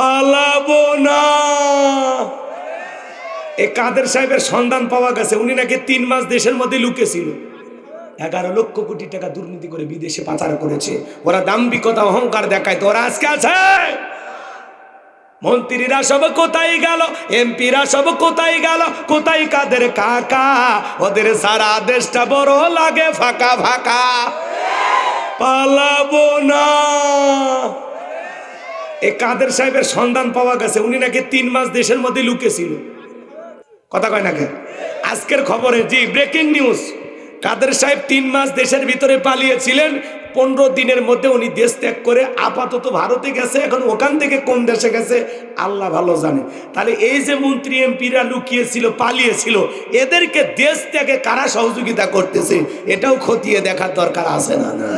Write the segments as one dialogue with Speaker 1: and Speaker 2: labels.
Speaker 1: পালাবো না। এ কাদের সাহেবের সন্ধান পাওয়া গেছে? উনি নাকি তিন মাস দেশের মধ্যে লুকেছিল। এগারো লক্ষ কোটি টাকা দুর্নীতি করে বিদেশে পাচার করেছে। ওরা দাম্ভিকতা, অহংকার দেখায়। তো ওরা আজকে আছে? মন্ত্রীরা সব কোথায় গেল? এমপিরা সব কোথায় গেল? কোথায় কাদের কাকা? ওদের সারা দেশটা বড় লাগে ফাঁকা ফাঁকা। পালাবো না। এ কাদের সাহেবের সন্ধান পাওয়া গেছে? উনি নাকি তিন মাস দেশের মধ্যে লুকেছিল। কথা কয় নাকি আজকের খবরে জি ব্রেকিং নিউজ কাদের সাহেব তিন মাস দেশের ভিতরে পালিয়েছিলেন, পনেরো দিনের মধ্যে উনি দেশ ত্যাগ করে আপাতত ভারতে গেছে, এখন ওখান থেকে কোন দেশে গেছে, আল্লাহ ভালো জানে। তাহলে এই যে মন্ত্রী, এমপিরা লুকিয়েছিল, পালিয়েছিল, এদেরকে দেশ ত্যাগে কারা সহযোগিতা করতেছে, এটাও খতিয়ে দেখার দরকার আছে না না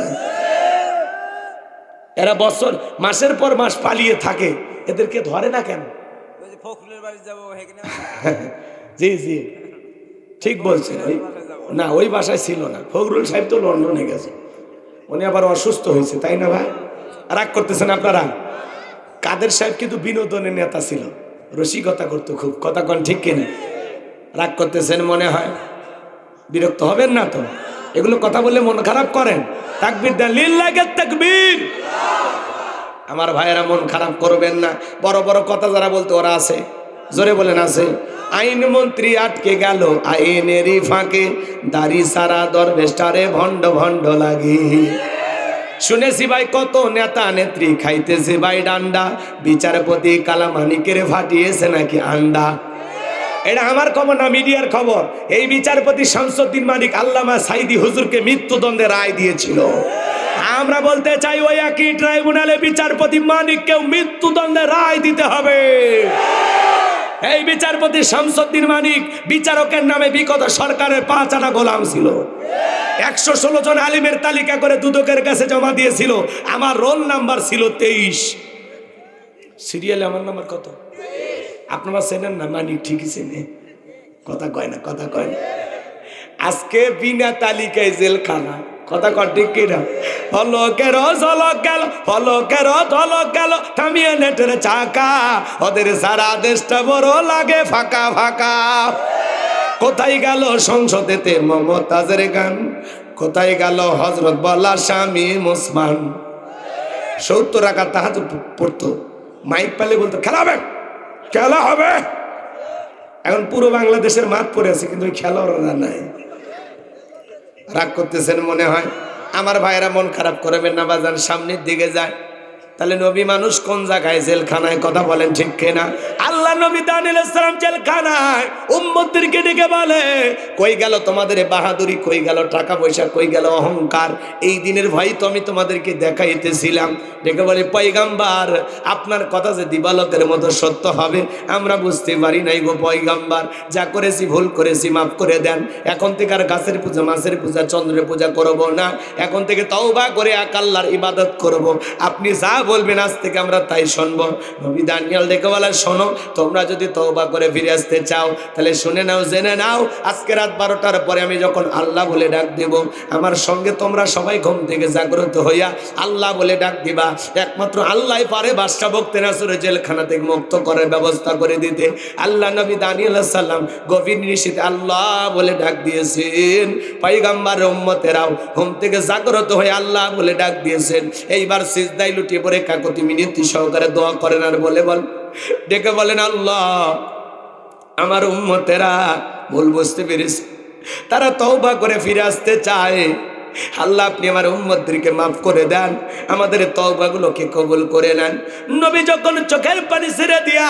Speaker 1: এরা বছর মাসের পর মাস পালিয়ে থাকে। এদেরকে ধরে না কেন?
Speaker 2: ওই যে ফখরুলের বাড়ি
Speaker 1: জি জি। ঠিক বলছেন। না ওই বাসায় ছিল না। ফখরুল সাহেব তো লন্ডনে গেছে। উনি আবার অসুস্থ হয়েছে তাই না ভাই? রাগ করতেছেন আপনারা? কাদের সাহেব কিন্তু বিনোদনের নেতা ছিল। রসিকতা করতো খুব। কথা কন ঠিক কিনা? রাগ করতেছেন মনে হয়? বিরক্ত হবেন না তো? এগুলো কথা বললে মন খারাপ করেন। তাকবির দেন লিল লাগে তাকবীর। আমার ভাইয়েরা মন খারাপ করবেন না। বড় বড় কথা যারা বলতে, ওরা আছে। জোরে বলেন, আছে। আইন মন্ত্রী আটকে গেল, আইনেরই ফাঁকে। দাড়ি সারা দরবেস্টারে ভণ্ড ভণ্ড লাগি। শুনেছি ভাই, কত নেতা নেত্রী খাইতেছে ভাই ডান্ডা। বিচারপতি কালামানিকের ফাটিয়েছে নাকি আন্ডা। এটা আমার খবর না, মিডিয়ার খবর। এই বিচারপতি শামসুদ্দিন মালিক আল্লামা সাইদি হুজুরকে মৃত্যুদণ্ডে রায় দিয়েছিল। আমরা বলতে চাই ওই একই ট্রাইব্যুনালে বিচারপতি মানিককেও মৃত্যুদণ্ডে রায় দিতে হবে। এই বিচারপতি শামসুদ্দিন মানিক বিচারকের নামে বিগত সরকারের পাঁচ আনা গোলাম ছিল। একশো ষোলো জন আলিমের তালিকা করে দুদকের কাছে জমা দিয়েছিল। আমার রোল নাম্বার ছিল তেইশ। সিরিয়ালে আমার নাম্বার কত? আপনারা চেনেন না? মানিক ঠিকই চেনে। কথা কয় না, কথা কয় না। আজকে বিনা তালিকায় জেলখানা। কথা কর ঠিক কিনা? ফলকের ঝলক গেল ফলকের ঝলক গেল থামিয়ে নেটের চাকা। ওদের সারা দেশটা বড় লাগে ফাঁকা ফাঁকা। কোথায় গেল সংসদেতে মমতাজের গান? কোথায় গেল হজরত বলা স্বামী মুসমান? সত্তর টাকা তাহাজ পড়তো। মাইক পালে বলতো খেলা হবে খেলা হবে। এখন পুরো বাংলাদেশের মাঠ পড়ে আছে, কিন্তু ওই খেলা ওরা নাই। রাগ করতেছেন মনে হয়? আমার ভাইরা মন খারাপ করবেন না বাজান সামনের দিকে যায়। তাহলে নবী মানুষ কোন জায়গায় জেলখানায় কথা বলেন ঠিক কিনা? আল্লাহ নবী দানিল ইসলাম জেলখানায় উম্মতদেরকে ডেকে বলে, কই গেল তোমাদের বাহাদুরি? কই গেল টাকা পয়সা? কই গেল অহংকার? এই দিনের ভয় তো আমি তোমাদেরকে দেখাইতেছিলাম। ডেকে বলে, পয়গাম্বার, আপনার কথা যে দিবালকের মতো সত্য হবে, আমরা বুঝতে পারি নাই গো পয়গাম্বার। যা করেছি ভুল করেছি, মাফ করে দেন। এখন থেকে আর গাছের পূজা, মাছের পূজা, চন্দ্রের পূজা করব না। এখন থেকে তওবা করে এক আল্লাহর ইবাদত করব। আপনি যা বলবেন, আজ থেকে আমরা তাই শুনব। নবী দানিয়াল ডেকে বলে শোনো, তোমরা যদি তওবা করে ফিরে আসতে চাও, তাহলে শুনে নাও, জেনে নাও, আজকে রাত বারোটার পরে আমি যখন আল্লাহ বলে ডাক দেব, আমার সঙ্গে তোমরা সবাই ঘুম থেকে জাগ্রত হইয়া আল্লাহ বলে ডাক দিবা। একমাত্র আল্লাহ পারে বাদশাহ ভক্তে নাসুরে জেলখানা থেকে মুক্ত করার ব্যবস্থা করে দিতে। আল্লাহ নবী দানিয়াল সাল্লাম গভীর নিশীতে আল্লাহ বলে ডাক দিয়েছেন পাইগাম্বার উম্মতেরাও ঘুম থেকে জাগ্রত হয়ে আল্লাহ বলে ডাক দিয়েছেন। এইবার সিজদাই লুটিয়ে পড়ে কাকতি মিনতি সহকারে দোয়া করেন আর বলে, বল। ডেকে বলেন, আল্লাহ, আমার উম্মতেরা ভুল বুঝতে পেরেছে। তারা তওবা করে ফিরে আসতে চায়। আল্লাহ, আপনি আমার উম্মতদেরকে মাফ করে দেন, আমাদের তওবাগুলোকে কবুল করে নেন। নবী যখন চোখের পানি ছেড়ে দিয়া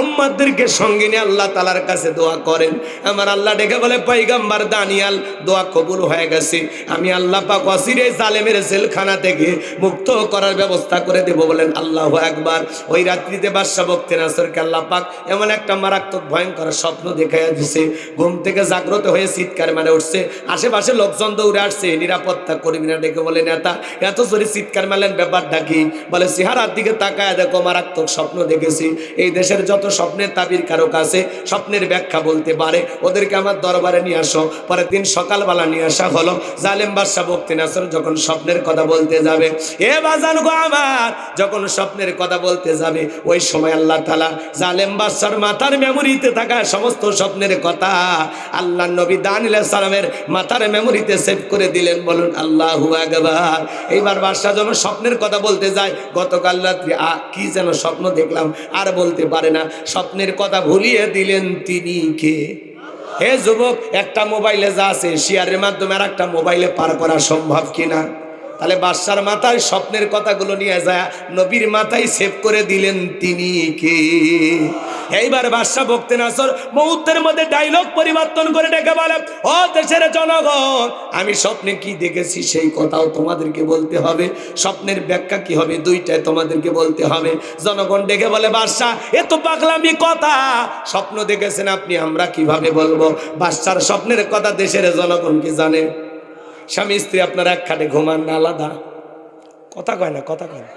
Speaker 1: উম্মতদেরকে সঙ্গে নিয়ে আল্লাহ তালার কাছে দোয়া করেন, আমার আল্লাহ ডেকে বলে পৈগাম্বার দানিয়াল, দোয়া কবুল হয়ে গেছে। আমি আল্লাহ পাক অসিরে জালেমের জেলখানা থেকে মুক্ত করার ব্যবস্থা করে দেব। বলেন, আল্লাহ একবার ওই রাত্রিতে বাদশা ভক্তি নাসরকে আল্লাহ পাক এমন একটা মারাত্মক, ভয়ঙ্কর স্বপ্ন দেখাইয়া দিছে। ঘুম থেকে জাগ্রত হয়ে চিৎকার মানে উঠছে। আশেপাশে লোকজন দৌড়ে আসছে। নিরাপত্তা কর্মীরা ডেকে বলে, নেতা, এত জোরে চিৎকার মারলেন, ব্যাপারটা কি? বলে, চেহারার দিকে তাকায় দেখো, মারাত্মক স্বপ্ন দেখেছি। এই দেশের যত স্বপ্নের তাবির কারক আছে, স্বপ্নের ব্যাখ্যা বলতে পারে। ওদেরকে আমার দরবারে নিয়ে আসো। পরের দিন সকালবেলা নিয়ে আসা হলো। জালেম বাদশাহ বক্তি নাসর যখন স্বপ্নের কথা বলতে যাবে, এ বাজান গো আমার! যখন স্বপ্নের কথা বলতে যাবে, ওই সময় আল্লাহ তালা জালেম বাদশার মাথার মেমোরিতে থাকা সমস্ত স্বপ্নের কথা আল্লাহ নবী দানিল সালামের মাথার মেমোরিতে সেভ করে দিলেন। বলুন, আল্লাহ আকবার। এইবার বাদশাহ যখন স্বপ্নের কথা বলতে যায়, গতকাল রাত্রি আ কি যেন স্বপ্ন দেখলাম, আর বলতে পারে না। স্বপ্নের কথা ভুলিয়ে দিলেন তিনি কে? হে যুবক, একটা মোবাইলে যা আছে, শেয়ারের মাধ্যমে আর একটা মোবাইলে পার করা সম্ভব কিনা? তাহলে বাদশার মাথায় স্বপ্নের কথাগুলো নিয়ে যায়, নবীর মাথায় সেভ করে দিলেন তিনি কে? এইবার বাদশাহ ভক্তি নাসর মুহূর্তের মধ্যে ডায়লগ পরিবর্তন করে ডেকে বলে, ও দেশের জনগণ, আমি স্বপ্নে কি দেখেছি সেই কথাও তোমাদেরকে বলতে হবে। স্বপ্নের ব্যাখ্যা কি হবে দুইটাই তোমাদেরকে বলতে হবে। জনগণ ডেকে বলে, বাদশাহ, এ তো পাগলামি কথা। স্বপ্ন দেখেছেন আপনি, আমরা কীভাবে বলব? বাদশার স্বপ্নের কথা দেশের জনগণ কি জানে? স্বামী স্ত্রী আপনার এক খাটে ঘুমান না আলাদা? কথা কয় না, কথা কয় না।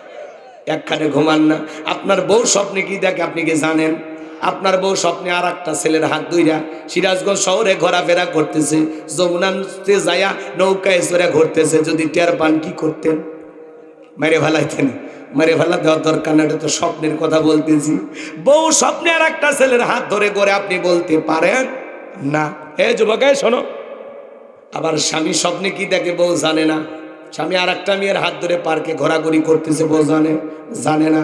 Speaker 1: এক ঘুমান না। আপনার বউ স্বপ্নে কি দেখে আপনি কি জানেন? আপনার বউ স্বপ্নে আর একটা ছেলের হাত ধইরা সিরাজগঞ্জ শহরে ঘোরাফেরা করতেছে যমুনাতে যায়া নৌকায় চড়ে ঘুরতেছে, যদি টের পান কি করতেন? মেরে ফেলাইতেন। মেরে ফেলা দেওয়ার দরকার না এটা তো স্বপ্নের কথা বলতেছি। বউ স্বপ্নে আর একটা ছেলের হাত ধরে করে আপনি বলতে পারেন না। হে যুবক এই শোনো। আবার স্বামী স্বপ্নে কি দেখে বউ জানে না? স্বামী আর একটা মেয়ের হাত ধরে পার্কে ঘোরাঘুরি করতেছে, বউ জানে জানে না।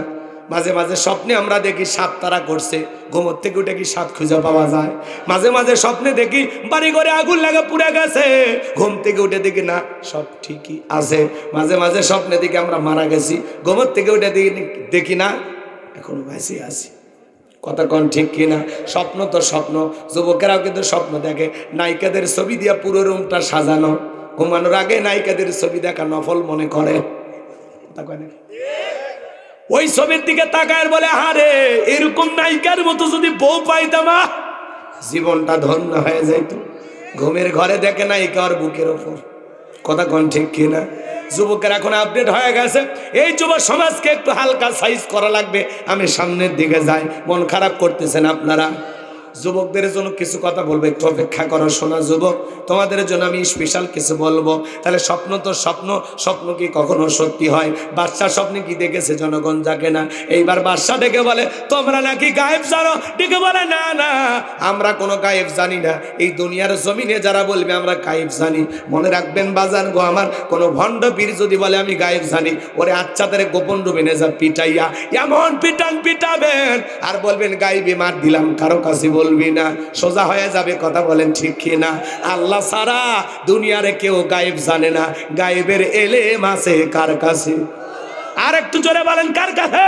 Speaker 1: মাঝে মাঝে স্বপ্নে আমরা দেখি সাপ তারা করছে, ঘুমোর থেকে উঠে কি সাপ খুঁজে পাওয়া যায়? মাঝে মাঝে স্বপ্নে দেখি বাড়ি ঘরে আগুন লাগা পুড়ে গেছে, ঘুম থেকে উঠে দেখি না, সব ঠিকই আছে। মাঝে মাঝে স্বপ্নে দেখি আমরা মারা গেছি, ঘুমোর থেকে উঠে দেখি দেখি না, এখনও বেঁচে আছি। কন ঠিক কিনা? স্বপ্ন তো স্বপ্ন, যুবকেরাও কিন্তু স্বপ্ন দেখে। নায়িকাদের ছবি দিয়া পুরো রুমটা সাজানো। ঘুমানোর আগে নায়িকাদের ছবি দেখা নফল মনে করে? ওই ছবির দিকে তাকায় বলে হারে এরকম নায়িকার মতো যদি বউ পাইতামা জীবনটা ধন্য হয়ে যাইত। ঘুমের ঘরে দেখে নায়িকা আর বুকের ওপর। কথা কন ঠিক কিনা? যুবকের এখন আপডেট হয়ে গেছে। এই যুব সমাজকে একটু হালকা সাইজ করা লাগবে। আমি সামনের দিকে যাই, মন খারাপ করতেছেন আপনারা। যুবকদের জন্য কিছু কথা বলব, একটু অপেক্ষা করো শোনা যুবক, তোমাদের জন্য আমি স্পেশাল কিছু বলব। তাহলে স্বপ্ন তো স্বপ্ন স্বপ্ন কি কখনো সত্যি হয়? বাচ্চা স্বপ্নে কি দেখেছে জনগণ যাকে না? এইবার বাদশা ডেকে বলে, তোমরা নাকি গায়েব জানো? ডেকে বলে, না না, আমরা কোনো গায়েব জানি না। এই দুনিয়ার জমিনে যারা বলবে, আমরা গায়েব জানি। মনে রাখবেন বাজান গো আমার, কোনো ভণ্ড পীর যদি বলে, আমি গায়েব জানি, ওরে আচ্ছা তারে গোপন নিয়ে যা পিটাইয়া, এমন পিটান পিটাবেন। আর বলবেন, গাইবে মার দিলাম, কারও কাছে বলবি না। সোজা হয়ে যাবে কথা বলেন ঠিক কি না? আল্লাহ সারা দুনিয়ারে কেউ গায়েব জানে না। গায়েবের এলেম আছে কার কাছে? আর একটু জোরে বলেন, কার কাছে?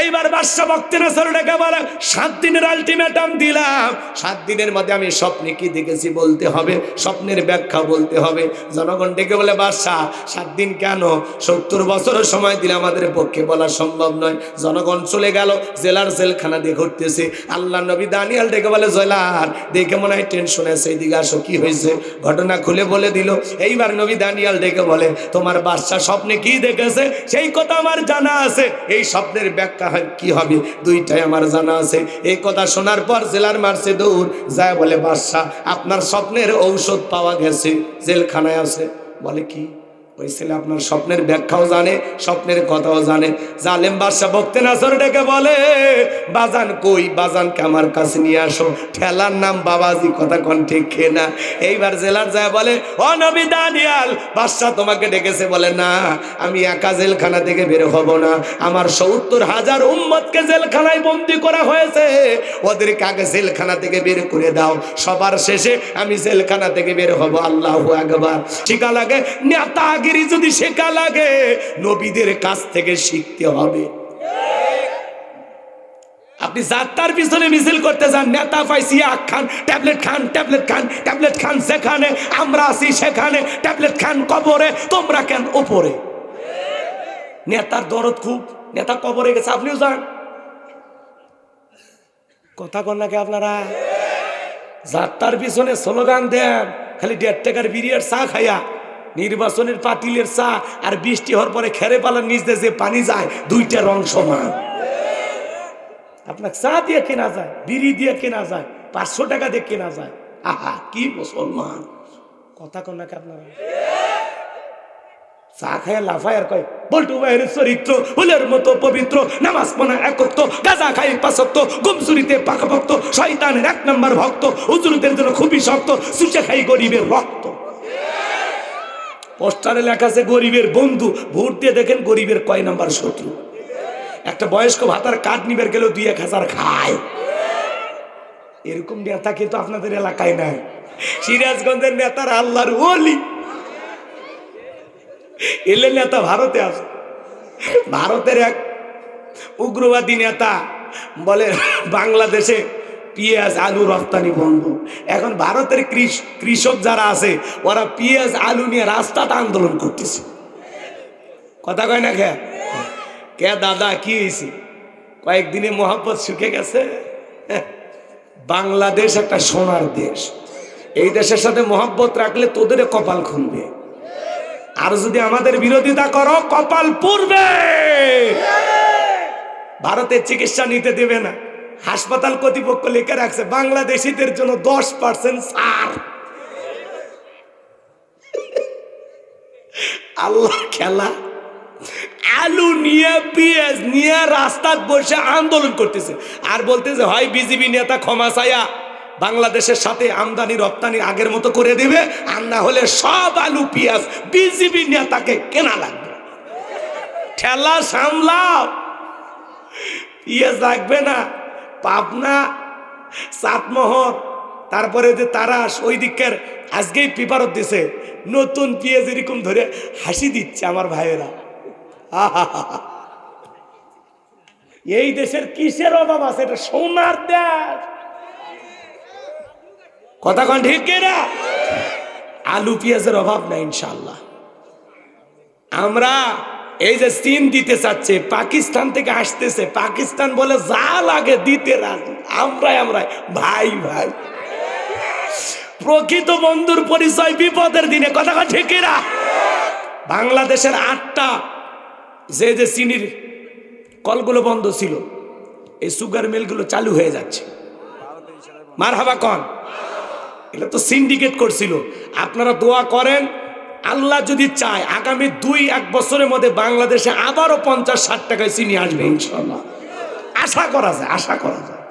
Speaker 1: এইবার বাদশা ভক্তি নাসর ডেকে বলে, সাত দিনের আলটিমেটাম দিলাম। সাত দিনের মধ্যে আমি স্বপ্নে কি দেখেছি বলতে হবে, স্বপ্নের ব্যাখ্যা বলতে হবে। জনগণ ডেকে বলে, বাদশাহ, সাত দিন কেন? সত্তর বছরের সময় দিলে আমাদের পক্ষে বলা সম্ভব নয়। জনগণ চলে গেল, জেলার জেলখানা দিয়ে ঘুরতেছে। আল্লাহ নবী দানিয়াল ডেকে বলে জেলার দেখে মনে হয় টেনশন আছে এইদিকে আসো, কি হয়েছে? ঘটনা খুলে বলে দিল। এইবার নবী দানিয়াল ডেকে বলে, তোমার বাদশা স্বপ্নে কি দেখেছে? সেই কথা আমার জানা আছে। এই স্বপ্নের ব্যাখ্যা কি হবে? দুইটাই আমার জানা আছে। এই কথা শোনার পর জেলার মারছে দৌড়। যায় বলে, বাদশাহ, আপনার স্বপ্নের ঔষধ পাওয়া গেছে, জেলখানায় আছে। বলে কি? ওই ছেলে আপনার স্বপ্নের ব্যাখ্যাও জানে, স্বপ্নের কথাও জানে। জালেম বাদশাহ বক্তে নাসর ডেকে বলে, বাজান কই? বাজানকে আমার কাছে নিয়ে আসো। ঠেলার নাম বাবাজি, কথা কন ঠিক খেয়ে না? এইবার জেলার যায় বলে, ও নবী দানিয়াল, বাদশাহ তোমাকে ডেকেছে। বলে, না, আমি একা জেলখানা থেকে বের হব না। আমার সত্তর হাজার উম্মতকে জেলখানায় বন্দি করা হয়েছে। ওদের কাকে জেলখানা থেকে বের করে দাও। সবার শেষে আমি জেলখানা থেকে বের হব। আল্লাহ একবার ঠিকা লাগে? নেতাগিরি যদি শেখা লাগে, নবীদের কাছ থেকে শিখতে হবে। আপনি যাত্রার পিছনে মিছিল করতে যান, নেতা পাইছি আখ খান, ট্যাবলেট খান ট্যাবলেট খান ট্যাবলেট খান সেখানে, আমরা আছি সেখানে, ট্যাবলেট খান কবরে, তোমরা কেন ওপরে নেতার দরদ খুব, নেতা কবরে গেছে, আপনিও যান। কথা কন নাকি আপনারা? যাত্রার পিছনে স্লোগান দেন, খালি দেড় টাকার বিরিয়ার চা খাইয়া নির্বাচনের পাতিলের চা আর বৃষ্টি হওয়ার পরে খেরে পালার নিচ দিয়ে পানি যায়, দুইটা রং সমান। আপনার চা দিয়ে কেনা যায়, বিড়ি দিয়ে কেনা যায়, পাঁচশো টাকা দিয়ে কেনা যায়। আহা, কি মুসলমান। কথা কন নাকি আপনারা? চা খায় লাফায় আর কয়, বল্টু ভাইয়ের চরিত্র, ফুলের মতো পবিত্র, নামাজ পনা একত্র, গাজা খাই পাশত্ব গুমসুরিতে পাকা ভক্ত, শয়তানের এক নম্বর ভক্ত, হুজুরদের জন্য খুবই শক্ত সুচে খাই গরিবের রক্ত। পোস্টারে লেখা আছে, গরিবের বন্ধু। ভোট দিয়ে দেখেন গরিবের কয় নাম্বার শত্রু। একটা বয়স্ক ভাতার কাঠ নিবার গেলেও দুই এক হাজার খায়। এরকম নেতা কিন্তু আপনাদের এলাকায় নাই। সিরাজগঞ্জের নেতার আল্লাহর ওলি। এলে নেতা ভারতে আছে। ভারতের এক উগ্রবাদী নেতা বলে, বাংলাদেশে পেঁয়াজ, আলু রপ্তানি বন্ধ। এখন ভারতের কৃষ- কৃষক যারা আছে, ওরা পেঁয়াজ, আলু নিয়ে রাস্তাতে আন্দোলন করতেছে। কথা কয় না কে? কে দাদা, কি হয়েছে কয়েকদিনে মোহাম্মত শুকে গেছে। বাংলাদেশ একটা সোনার দেশ। এই দেশের সাথে মোহাব্বত রাখলে তোদের কপাল খুনবে আর যদি আমাদের বিরোধিতা করো, কপাল পূর্বে ভারতের চিকিৎসা নিতে দেবে না। হাসপাতাল কর্তৃপক্ষ লিখে রাখছে, বাংলাদেশিদের জন্য দশ পার্সেন্ট ছাড় আল্লাহ খেলা। আলু নিয়ে, পেঁয়াজ নিয়ে রাস্তাত বসে আন্দোলন করতেছে। আর বলতেছে, হয় বিজেপি নেতা ক্ষমা চায়া, বাংলাদেশের সাথে আমদানি, রপ্তানি আগের মতো করে দেবে, আর না হলে সব আলু, পেঁয়াজ বিজেপি নেতাকে কেনা লাগবে। ঠেলা সামলাও। পেঁয়াজ লাগবে না। পাবনা চাটমোহর তারপরে যে তারাস, ওই দিকের আজকেই পেপারত দিছে। নতুন পেঁয়াজ এরকম ধরে হাসি দিচ্ছে আমার ভাইয়েরা। এই দেশের কিসের অভাব আছে? এটা সোনার দেশ। কথা কন ঠিক না? আলু পেঁয়াজের অভাব নাই ইনশাল্লাহ আমরা এই যে চীন দিতে চাচ্ছে, পাকিস্তান থেকে আসতেছে, পাকিস্তান বলে যা লাগে দিতে রাজি আমরাই আমরাই। ভাই ভাই। প্রকৃত বন্ধুর পরিচয় বিপদের দিনে, কথা কথা ঠিক না বাংলাদেশের আটটা, যে যে চিনির কলগুলো বন্ধ ছিল, এই সুগার মিলগুলো চালু হয়ে যাচ্ছে। মার হাবা কন। এটা তো সিন্ডিকেট করছিল। আপনারা দোয়া করেন আল্লাহ যদি চায়, আগামী দুই, এক বছরের মধ্যে বাংলাদেশে আবারও পঞ্চাশ, ষাট টাকায় চিনি আসবে ইনশাল্লাহ আশা করা যায়, আশা করা যায়।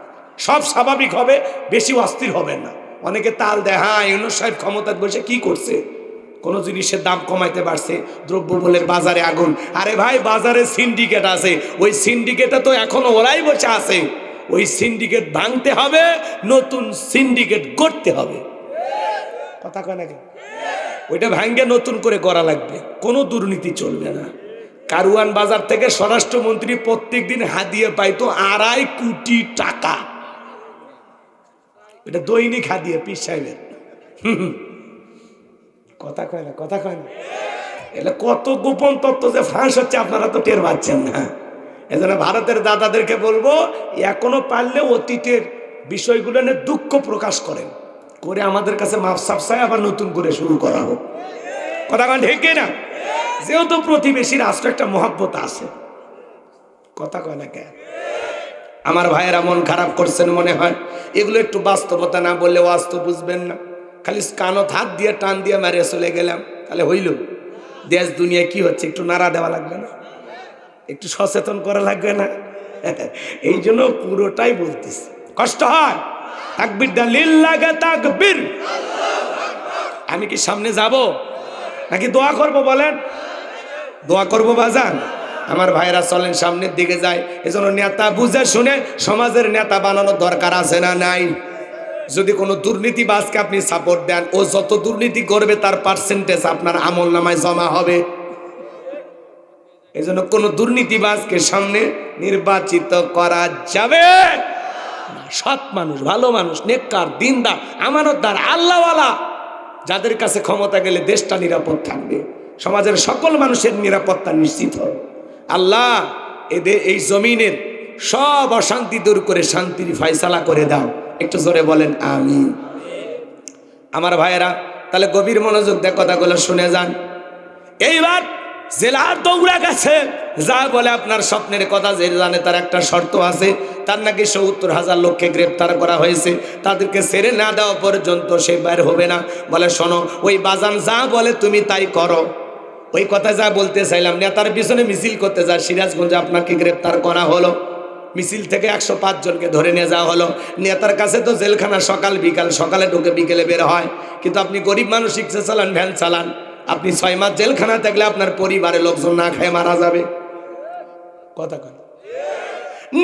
Speaker 1: সব স্বাভাবিক হবে, বেশি অস্থির হবে না। অনেকে তাল দেয় হ্যাঁ সাহেব ক্ষমতায় বসে কি করছে? কোনো জিনিসের দাম কমাইতে পারছে, দ্রব্যমূল্যের বাজারে আগুন। আরে ভাই, বাজারে সিন্ডিকেট আছে। ওই সিন্ডিকেটে তো এখনও ওরাই বসে আছে। ওই সিন্ডিকেট ভাঙতে হবে, নতুন সিন্ডিকেট করতে হবে। কথা কয় নাকি ওইটা ভাঙ্গে নতুন করে করা লাগবে। কোনো দুর্নীতি চলবে না। কারুয়ান বাজার থেকে স্বরাষ্ট্রমন্ত্রী প্রত্যেক দিন হাদিয়ে পাইতো আড়াই কোটি টাকা। এটা দৈনিক হাদিয়ে, পীর সাহেবের। কথা কয় না, কথা কয় না। এলে কত গোপন তত্ত্ব যে ফাঁস হচ্ছে, আপনারা তো টের পাচ্ছেন না। এজন্য ভারতের দাদাদেরকে বলব, এখনও পারলে অতীতের বিষয়গুলো নিয়ে দুঃখ প্রকাশ করেন। করে আমাদের কাছে মাপ সাপসায় আবার নতুন করে শুরু করা হোক। কথা কন ঠিক না যেহেতু প্রতিবেশী রাষ্ট্র একটা মহাব্বত আছে। কথা কয় না কেন? আমার ভাইয়েরা মন খারাপ করছেন মনে হয়। এগুলো একটু বাস্তবতা না বললে বাস্তব বুঝবেন না। খালি কানত হাত দিয়ে, টান দিয়ে মারিয়ে চলে গেলাম। তাহলে হইল? দেশ দুনিয়া কি হচ্ছে? একটু নাড়া দেওয়া লাগবে না? একটু সচেতন করা লাগবে না? এই জন্য পুরোটাই বলতেছি। কষ্ট হয়? তাকবির লিল লাগে তাকবির। আমি কি সামনে যাব? নাকি দোয়া করব বলেন? দোয়া করব বাজান। আমার ভাইরা চলেন সামনের দিকে যায়। এজন্য নেতা বুঝে শুনে সমাজের নেতা বানানোর দরকার আছে না নাই? যদি কোনো দুর্নীতিবাজকে আপনি সাপোর্ট দেন, ও যত দুর্নীতি করবে, তার পার্সেন্টেজ আপনার আমল নামায় জমা হবে। এজন্য কোনো দুর্নীতিবাজকে সামনে নির্বাচিত করা যাবে। সৎ মানুষ, ভালো মানুষ, নেককার, দিনদার, আমানতদার, আল্লাহওয়ালা। যাদের কাছে ক্ষমতা গেলে দেশটা নিরাপদ থাকবে। সমাজের সকল মানুষের নিরাপত্তা নিশ্চিত হবে। আল্লাহ এদের এই জমিনের সব অশান্তি দূর করে শান্তির ফাইসালা করে দাও। একটু জোরে বলেন আমি আমার ভাইয়েরা, তাহলে গভীর মনোযোগ দেয় কথাগুলো শুনে যান। এইবার জেলার দৌড়া গেছে। যা বলে আপনার স্বপ্নের কথা, যে জানে তার একটা শর্ত আছে। তার নাকি সত্তর হাজার লোককে গ্রেপ্তার করা হয়েছে। তাদেরকে ছেড়ে না দেওয়া পর্যন্ত সে বের হবে না। বলে, শোনো, ওই বাজান যা বলে তুমি তাই করো। ওই কথা যা বলতে চাইলাম নেতার পিছনে মিছিল করতে যা সিরাজগঞ্জে আপনাকে গ্রেপ্তার করা হলো। মিছিল থেকে একশো পাঁচ জনকে ধরে নিয়ে যাওয়া হলো। নেতার কাছে তো জেলখানা সকাল বিকাল, সকালে ঢুকে বিকেলে বের হয়। কিন্তু আপনি গরিব মানুষ, রিক্সা চালান, ভ্যান চালান। আপনি ছয় মাস জেলখানা থাকলে আপনার পরিবারের লোকজন না খেয়ে মারা যাবে। কথা কথা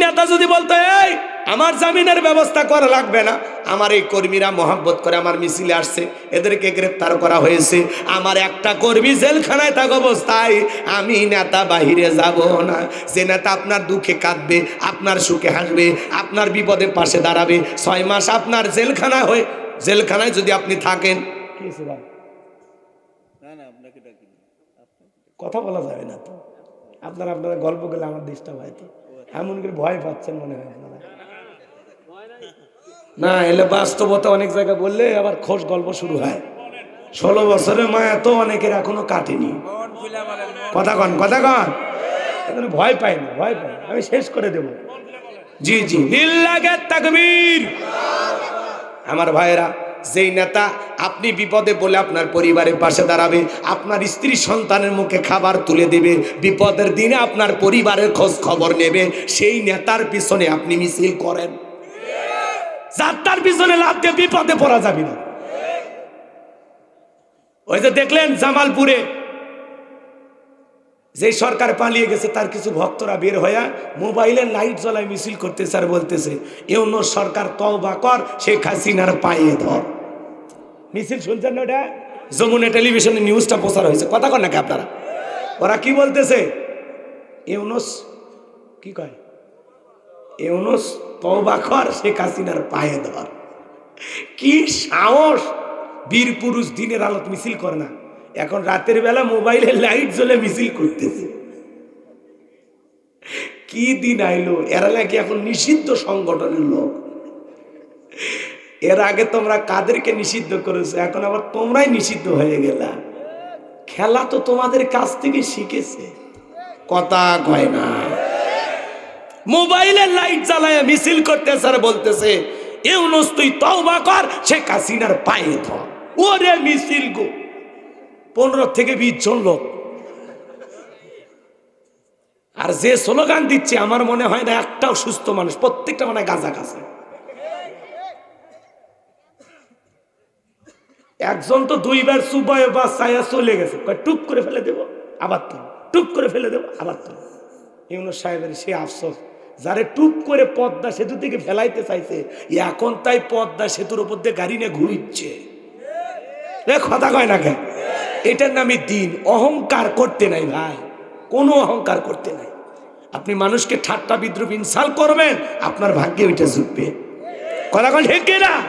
Speaker 1: নেতা যদি বলতো এই আমার জামিনের ব্যবস্থা করা লাগবে না। আমার এই কর্মীরা মহাব্বত করে আমার মিছিলে আসছে এদেরকে গ্রেপ্তার করা হয়েছে। আমার একটা কর্মী জেলখানায় থাক অবস্থায় আমি নেতা বাহিরে যাব না। যে নেতা আপনার দুঃখে কাঁদবে আপনার সুখে হাসবে আপনার বিপদে পাশে দাঁড়াবে ছয় মাস আপনার জেলখানা হয়ে জেলখানায় যদি আপনি থাকেন। কথা বলা যাবে না তো। আপনারা আপনারা গল্প করলে আমার ডিস্টার্ব হয় তো এমন করে ভয় পাচ্ছেন মনে হয় আপনারা। না এলে বাস্তবতা অনেক জায়গায় বললে আবার খোঁজ গল্প শুরু হয়। ষোলো বছরের মায়া তো অনেকের এখনও কাটেনি। কথা কন কথা কন। এখানে ভয় পাই না ভয় পাই আমি শেষ করে দেব। জি জি। লিল্লাহে তাকবীর। আমার ভাইয়েরা যেই নেতা আপনি বিপদে বলে আপনার পরিবারের পাশে দাঁড়াবে, আপনার স্ত্রী সন্তানের মুখে খাবার তুলে দেবে, বিপদের দিনে আপনার পরিবারের খোঁজ খবর নেবে, সেই নেতার পিছনে আপনি মিছিল করেন। যাত্রার পিছনে লাভ দিয়ে বিপদে পড়া যাবে না। ওই যে দেখলেন জামালপুরে যে সরকার পালিয়ে গেছে, তার কিছু ভক্তরা বের হইয়া মোবাইলে লাইট জ্বলায় মিছিল করতেছে আর বলতেছে এমন সরকার তওবা কর, শেখ হাসিনার পায়ে ধর। মিছিল শুনছেন না ওটা? যমুনা টেলিভিশনে নিউজটা প্রচার হয়েছে। কথা কন নাকি আপনারা? ওরা কি বলতেছে? ইউনুস কি কয়? ইউনুস তওবা কর, শেখ হাসিনার পায়ে ধর। কি সাহস! বীর পুরুষ দিনের আলোত মিছিল করে না। এখন রাতের বেলা মোবাইলে লাইট জ্বলে মিছিল করতেছে। কি দিন আইলো? এরা নাকি এখন নিষিদ্ধ সংগঠনের লোক। এর আগে তোমরা কাদেরকে নিষিদ্ধ করেছ, এখন আবার তোমরাই নিষিদ্ধ হয়ে গেলা। খেলা তো তোমাদের কাছ থেকে শিখেছে। কথা কয় না। মোবাইলে লাইট জ্বালায় মিছিল করতেছে আর বলতেছে, ইউনুস, তুই তওবা কর, শেখ হাসিনার পায়ে ধর। ওরে মিছিল গো। পনেরো থেকে বিশ জন লোক। আর যে স্লোগান দিচ্ছে, আমার মনে হয় না একটাও সুস্থ মানুষ, প্রত্যেকটা মানে গাজা গাছে একজন তো দুইবার সুবাই বা ছায়া চলে গেছে। টুপ করে ফেলে দেব, আবার তো টুপ করে ফেলে দেব, আবার তো ইউনুস সাহেবের সে আফসোস। যারে টুপ করে পদ্মা সেতু থেকে ফেলাইতে চাইছে, এখন তাই পদ্মা সেতুর উপর দিয়ে গাড়ি নিয়ে ঘুরিচ্ছে কথা কয় না কেন? এটার নামে দিন। অহংকার করতে নাই ভাই। কোনো অহংকার করতে নাই। আপনি মানুষকে ঠাট্টা বিদ্রুপ ইনসাল করবেন, আপনার ভাগ্যে ওইটা জুটবে কথা কন ঠিক না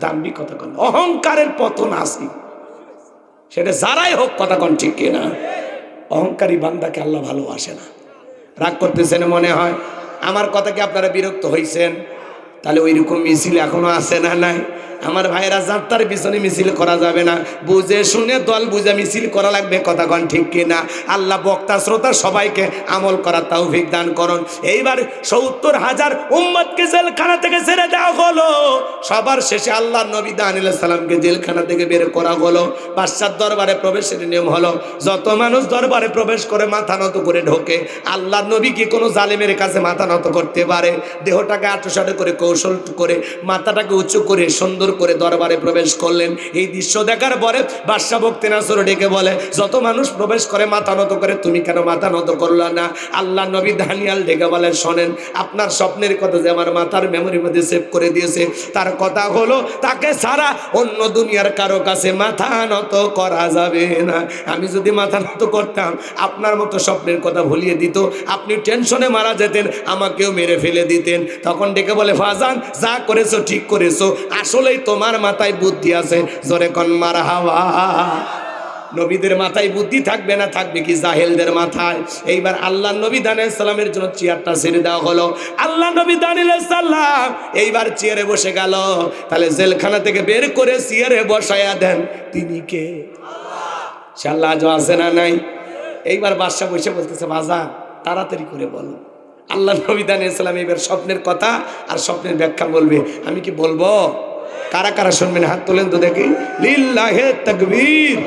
Speaker 1: দাম্বি কথা কন। অহংকারের পতন আসি সেটা যারাই হোক, কথা কন ঠিক কিনা? অহংকারী বান্দাকে আল্লাহ ভালোবাসে না। রাগ করতেছেন মনে হয়, আমার কথা কি আপনারা বিরক্ত হয়েছেন তাহলে ওই রকম মিছিল এখনও আছে না নাই? আমার ভাইরা যাত্রার পিছনে মিছিল করা যাবে না। বুঝে শুনে দল বুঝে মিছিল করা লাগবে কথা কন ঠিক কিনা? আল্লাহ বক্তা, শ্রোতা সবাইকে আমল করার তৌফিক দান করুন। এইবার সত্তর হাজার উম্মতকে জেলখানা থেকে ছেড়ে দেওয়া হলো। সবার শেষে আল্লাহ নবী দানিল সালামকে জেলখানা থেকে বের করা হলো। বাদশার দরবারে প্রবেশের নিয়ম হলো, যত মানুষ দরবারে প্রবেশ করে মাথা নত করে ঢোকে, আল্লাহ নবী কি কোনো জালেমের কাছে মাথা নত করতে পারে? দেহটাকে আটোসাটো করে, কৌশল করে, মাথাটাকে উঁচু করে, সুন্দর করে দরবারে প্রবেশ করলেন। এই দৃশ্য দেখার পরে বাদশাহ ভক্তি নাসর ডেকে বলে, যত মানুষ প্রবেশ করে মাথা নত করে, তুমি কেন মাথা নত করল না? আল্লাহ নবী দানিয়াল ডেকে বলে শোনেন, আপনার স্বপ্নের কথা যে আমার মাথার মেমোরির মধ্যে সেভ করে দিয়েছে, তার কথা হলো, তাকে সারা অন্য দুনিয়ার কারও কাছে মাথা নত করা যাবে না। আমি যদি মাথা নত করতাম, আপনার মতো স্বপ্নের কথা ভুলিয়ে দিত, আপনি টেনশনে মারা যেতেন, আমাকেও মেরে ফেলে দিতেন। তখন ডেকে বলে, ফাজান, যা করেছ, ঠিক করেছ। আসলেই তোমার মাথায় বুদ্ধি আছে? জোরে কন মারা হাওয়া নবীদের মাথায় বুদ্ধি থাকবে না, থাকবে কি জাহেলদের মাথায়? এইবার আল্লাহ নবী দানিয়াল সালামের জন্য চেয়ারটা ছেড়ে দেওয়া হলো। আল্লাহ নবী দানিয়াল সাল্লাম এইবার চেয়ারে বসে গেল। তাহলে জেলখানা থেকে বের করে চেয়ারে বসায়া দেন তিনি কে? আল্লাহ আজও আছে না নাই? এইবার বাদশাহ বসে বলতেছে বাজা তাড়াতাড়ি করে বলো। আল্লাহ নবী নবিদান ইসলাম এবার স্বপ্নের কথা আর স্বপ্নের ব্যাখ্যা বলবে। আমি কি বলব? কারা কারা শুনবেন? হাত তোলেন তো দেখি। লিল্লাহে তাকবীর।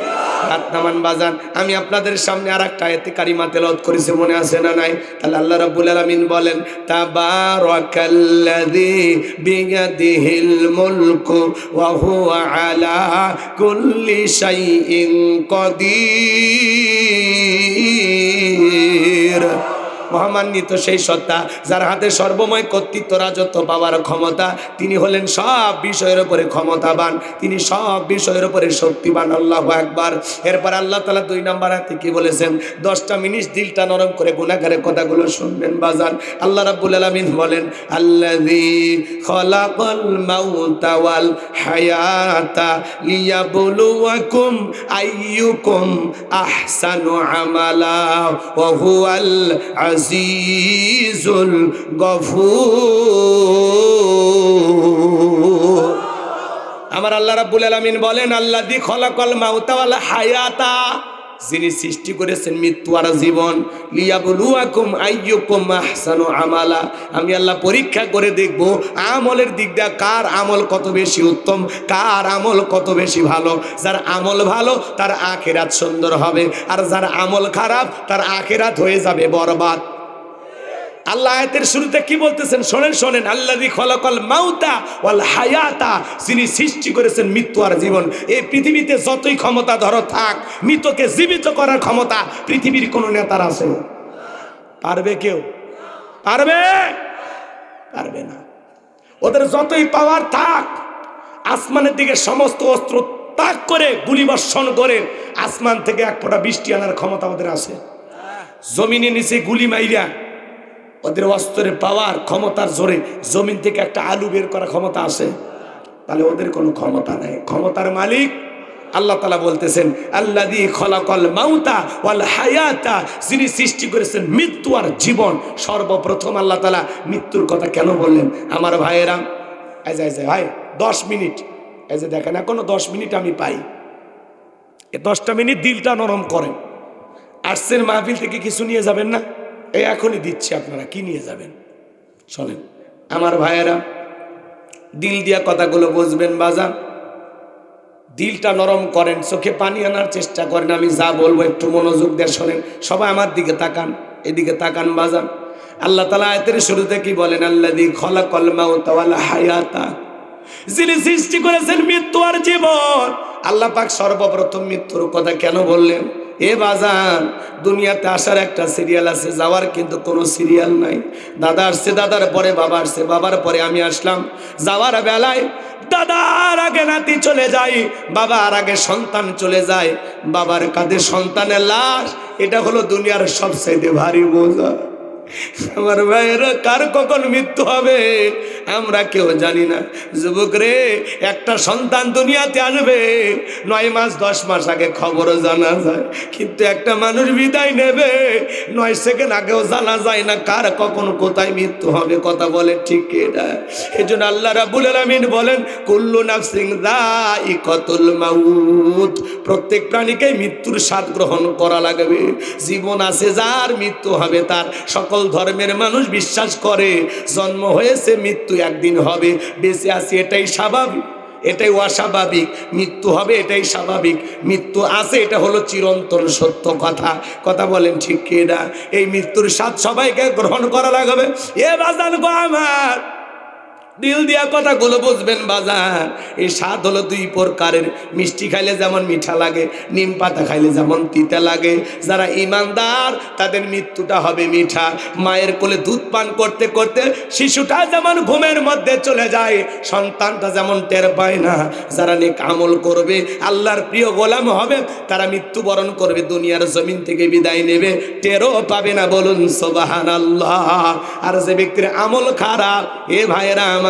Speaker 1: হাত নামান বাজান। আমি আপনাদের সামনে আর একটা আয়াতে কারিমা তেলাওয়াত করেছি, মনে আছে না নাই? তাহলে আল্লাহ রাব্বুল আলামিন বলেন, তাবারাকাল্লাযী বিয়াদিহিল মুলকু ওয়া হুয়া আলা কুল্লি শাইইন কাদির। মহামান্বিত সেই সত্তা যার হাতে সর্বময় কর্তৃত্ব রাজত্ব পাওয়ার ক্ষমতা, তিনি হলেন সব বিষয়ের উপরে ক্ষমতাবান, তিনি সব বিষয়ের উপরে শক্তিবান, আল্লাহ একবার এরপর আল্লাহ তালা দুই নম্বর হাতে কি বলেছেন? দশটা মিনিট দিলটা নরম করে গুণাগারের কথাগুলো শুনবেন বাজান। আল্লাহ রাব্বুল আলামিন বলেন, আল্লাযী খলাকাল মাউতা ওয়াল হায়াতা আমালা হুয়াল আজিজুল গফুর। আমার আল্লাহ রাব্বুল আলামিন বলেন আল্লাহ দি মাউতা মাউতাওয়াল হায়াতা। যিনি সৃষ্টি করেছেন মৃত্যু আর জীবন, লিয়াবলুয়াকুম আইয়ুকুম আহসানু আমালা। আমি আল্লাহ পরীক্ষা করে দেখব, আমলের দিক দিয়ে কার আমল কত বেশি উত্তম, কার আমল কত বেশি ভালো। যার আমল ভালো, তার আখেরাত সুন্দর হবে, আর যার আমল খারাপ, তার আখেরাত হয়ে যাবে বরবাদ। আল্লাহ আয়াতের শুরুতে কি বলতেছেন? শোনেন শোনেন। আল্লাহি খলকল মাউতা ওয়াল হায়াতা, যিনি সৃষ্টি করেছেন মৃত্যু আর জীবন। এই পৃথিবীতে যতই ক্ষমতা ধরো থাক, মৃতকে জীবিত করার ক্ষমতা পৃথিবীর কোন নেতার আছে। পারবে কেউ? পারবে? পারবে না। ওদের যতই পাওয়ার থাক, আসমানের দিকে সমস্ত অস্ত্র তাক করে গুলিবর্ষণ করে আসমান থেকে এক ফোঁটা বৃষ্টি আনার ক্ষমতা ওদের আছে। জমিনে নিচে গুলি মাইরা ওদের অস্ত্রের পাওয়ার ক্ষমতার জোরে জমিন থেকে একটা আলু বের করার ক্ষমতা আছে। তাহলে ওদের কোনো ক্ষমতা নেই। ক্ষমতার মালিক আল্লাহ তালা বলতেছেন আল্লাহ দি খলাকল মাউতা ওয়াল হায়াতা যিনি সৃষ্টি করেছেন মৃত্যু আর জীবন। সর্বপ্রথম আল্লাহ তালা মৃত্যুর কথা কেন বললেন? আমার ভাইয়েরা, এই যে যে, ভাই, দশ মিনিট। এই যে দেখেন, এখনও দশ মিনিট আমি পাই। এ দশটা মিনিট দিলটা নরম করেন। আসছেন মাহফিল থেকে কিছু নিয়ে যাবেন না? এই এখনই দিচ্ছি আপনারা, কি নিয়ে যাবেন? শোনেন আমার ভাইয়েরা, দিল দিয়া কথাগুলো বুঝবেন বাজান। দিলটা নরম করেন, চোখে পানি আনার চেষ্টা করেন, আমি যা বলব একটু মনোযোগ দিয়ে শোনেন। সবাই আমার দিকে তাকান, এদিকে তাকান বাজান। আল্লাহ তালা আয়তের শুরুতে কি বলেন? আল্লাহ দি খলা কলমা হায়াতা। যিনি সৃষ্টি করেছেন মৃত্যু আর জীবন। আল্লাহ পাক সর্বপ্রথম মৃত্যুর কথা কেন বললেন? এ বাজান দুনিয়াতে আসার একটা সিরিয়াল আছে, যাওয়ার কিন্তু কোনো সিরিয়াল নাই। দাদা আসছে, দাদার পরে বাবা আসছে, বাবার পরে আমি আসলাম। যাওয়ার বেলায় দাদার আগে নাতি চলে যায় বাবার আগে সন্তান চলে যায়। বাবার কাঁধে সন্তানের লাশ, এটা হলো দুনিয়ার সবচাইতে ভারী বোঝা। আমার ভাইয়েরা কার কখন মৃত্যু হবে? আমরা কেউ জানি না। যুবক রে, একটা সন্তান দুনিয়াতে আসবে। নয় মাস, দশ মাস আগে খবরও জানা যায়। কিন্তু একটা মানুষ বিদায় নেবে। নয় সেকেন্ড আগেও জানা যায় না কার কখন কোথায় মৃত্যু হবে। কথা বলে ঠিক এটা? এই জন্য আল্লাহ রাবুল আলমিন বলেন, কুল্লু নাফসিং দাই কতুল মাউত। প্রত্যেক প্রাণীকে মৃত্যুর স্বাদ গ্রহণ করা লাগবে। জীবন আছে, যার মৃত্যু হবে তার সকল ধর্মের মানুষ বিশ্বাস করে, জন্ম হয়েছে, মৃত্যু একদিন হবে। বেঁচে আছে এটাই স্বাভাবিক, এটাই অস্বাভাবিক। মৃত্যু হবে এটাই স্বাভাবিক। মৃত্যু আছে, এটা হলো চিরন্তন সত্য কথা। কথা বলেন ঠিক কি না? এই মৃত্যুর স্বাদ সবাইকে গ্রহণ করা লাগবে। এ বাজান গো আমার। দিল দিয়া কথাগুলো বুঝবেন বাজার। এই স্বাদ হলো দুই প্রকারের। মিষ্টি খাইলে যেমন মিঠা লাগে, নিম পাতা খাইলে যেমন তিতা লাগে। যারা ইমানদার, তাদের মৃত্যুটা হবে মিঠা। মায়ের কোলে দুধ পান করতে করতে শিশুটা যেমন ঘুমের মধ্যে চলে যায়, সন্তানটা যেমন টের পায় না। যারা নেক আমল করবে, আল্লাহর প্রিয় গোলাম হবে, তারা মৃত্যুবরণ করবে, দুনিয়ার জমিন থেকে বিদায় নেবে। টেরও পাবে না বলুন সোবাহান আল্লাহ আর যে ব্যক্তির আমল খারাপ, এ ভাইয়েরা আমার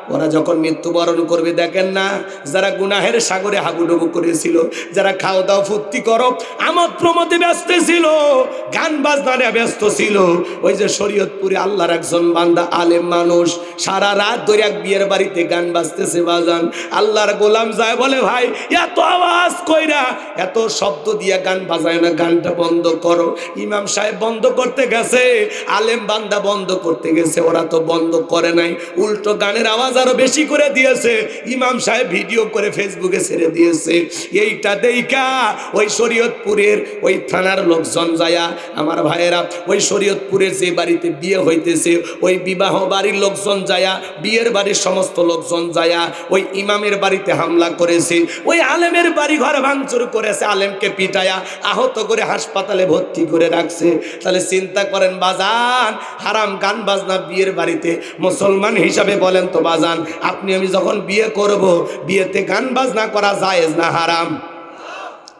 Speaker 1: ওরা যখন মৃত্যুবরণ করবে, দেখেন না, যারা গুনাহের সাগরে হাবুডুবু করেছিল, যারা খাওয়া দাওয়া ফুর্তি করো, আমার প্রমোদে ব্যস্ত ছিল, গান বাজনারে ব্যস্ত ছিল। ওই যে শরীয়তপুরে আল্লাহর একজন বান্দা আলেম মানুষ, সারা রাত ধরে এক বিয়ের বাড়িতে গান বাজতেছে, বাজান। আল্লাহর গোলাম যায় বলে, ভাই, এত আওয়াজ কইরা, এত শব্দ দিয়া গান বাজায় না, গানটা বন্ধ করো। ইমাম সাহেব বন্ধ করতে গেছে, আলেম বান্দা বন্ধ করতে গেছে, ওরা তো বন্ধ করে নাই। উল্টো গানের আওয়াজ আরও বেশি করে দিয়েছে। ইমাম সাহেব ভিডিও করে ফেসবুকে ছেড়ে দিয়েছে। এইটা দেইকা ওই শরীয়তপুরের ওই থানার লোকজন যায়া, আমার ভাইয়েরা, ওই শরীয়তপুরের যে বাড়িতে বিয়ে হইতেছে, ওই বিবাহ বাড়ির লোকজন যায়া, বিয়ের বাড়ির সমস্ত লোকজন যায়া, ওই ইমামের বাড়িতে হামলা করেছে। ওই আলেমের বাড়ি ঘর ভাঙচুর করেছে, আলেমকে পিটায়া, আহত করে হাসপাতালে ভর্তি করে রাখছে। তাহলে চিন্তা করেন, বাজান, হারাম গান বাজনা বিয়ের বাড়িতে মুসলমান হিসাবে বলেন তো বাজান। আপনি আমি যখন বিয়ে করব, বিয়েতে গান বাজনা করা জায়েজ না হারাম?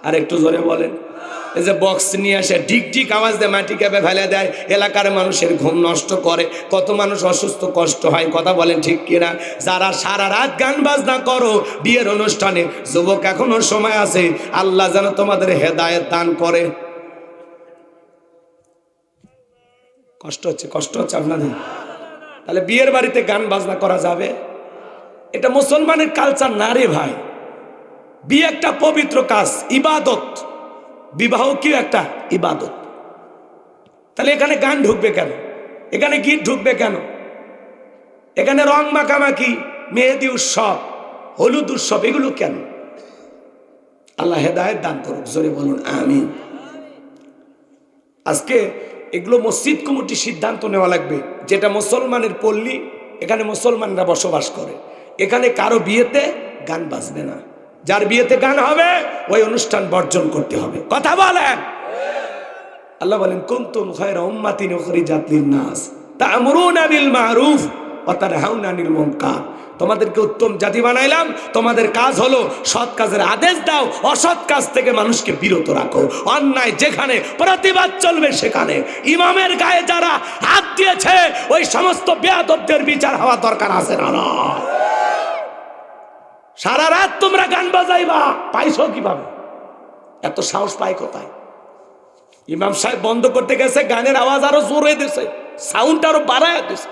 Speaker 1: আর একটু জোরে বলেন। এই যে বক্স নিয়ে আসে ডিক ডিক আওয়াজ দিয়ে মাটি ক্যাপে ফেলে দেয়, এলাকার মানুষের ঘুম নষ্ট করে, কত মানুষ অসুস্থ, কষ্ট হয়, কথা বলেন ঠিক কিনা? যারা সারা রাত গান বাজনা করো, বিয়ের অনুষ্ঠানে, যুবক এখনও সময় আছে, আল্লাহ যেন তোমাদের হেদায়েত দান করে। কষ্ট হচ্ছে কষ্ট হচ্ছে আপনাদের? তাহলে বিয়ের বাড়িতে গান বাজনা করা যাবে? এটা মুসলমানের কালচার না রে ভাই? বিয়ে একটা পবিত্র কাজ, ইবাদত। বিবাহ কি একটা? ইবাদত। তাহলে এখানে গান ঢুকবে কেন? এখানে গীত ঢুকবে কেন? এখানে রং মাখামাখি, মেহেদি উৎসব, হলুদ উৎসব, এগুলো কেন? আল্লাহ হেদায়ত দান করুক, জোরে বলুন আমি আজকে এগুলো মসজিদ কমিটি সিদ্ধান্ত নেওয়া লাগবে। যেটা মুসলমানের পল্লী, এখানে মুসলমানরা বসবাস করে। এখানে কারও বিয়েতে গান বাজবে না। যার বিয়েতে গান হবে, ওই অনুষ্ঠান বর্জন করতে হবে। কথা বলেন। আল্লাহ বলেন, কুন্তুম খায়রা উম্মাতিন উখরিজাত লিন-নাস তা'মুরুনা বিল মারুফ। ওয়া তানহাউনা আনিল মুনকার। তোমাদেরকে উত্তম জাতি বানাইলাম, তোমাদের কাজ হলো সৎ কাজের আদেশ দাও, অসৎ কাজ থেকে মানুষকে বিরত রাখো। অন্যায় যেখানে প্রতিবাদ চলবে সেখানে। ইমামের গায়ে যারা হাত দিয়েছে, ওই সমস্ত বেয়াদবদের বিচার হওয়া দরকার আছে না না। সারা রাত তোমরা গান বাজাইবা, পাইছো কীভাবে? এত সাহস পাই কোথায়? ইমাম সাহেব বন্ধ করতে গেছে, গানের আওয়াজ আরও জোরে দিছে সাউন্ড আরও বাড়ায় দিছে।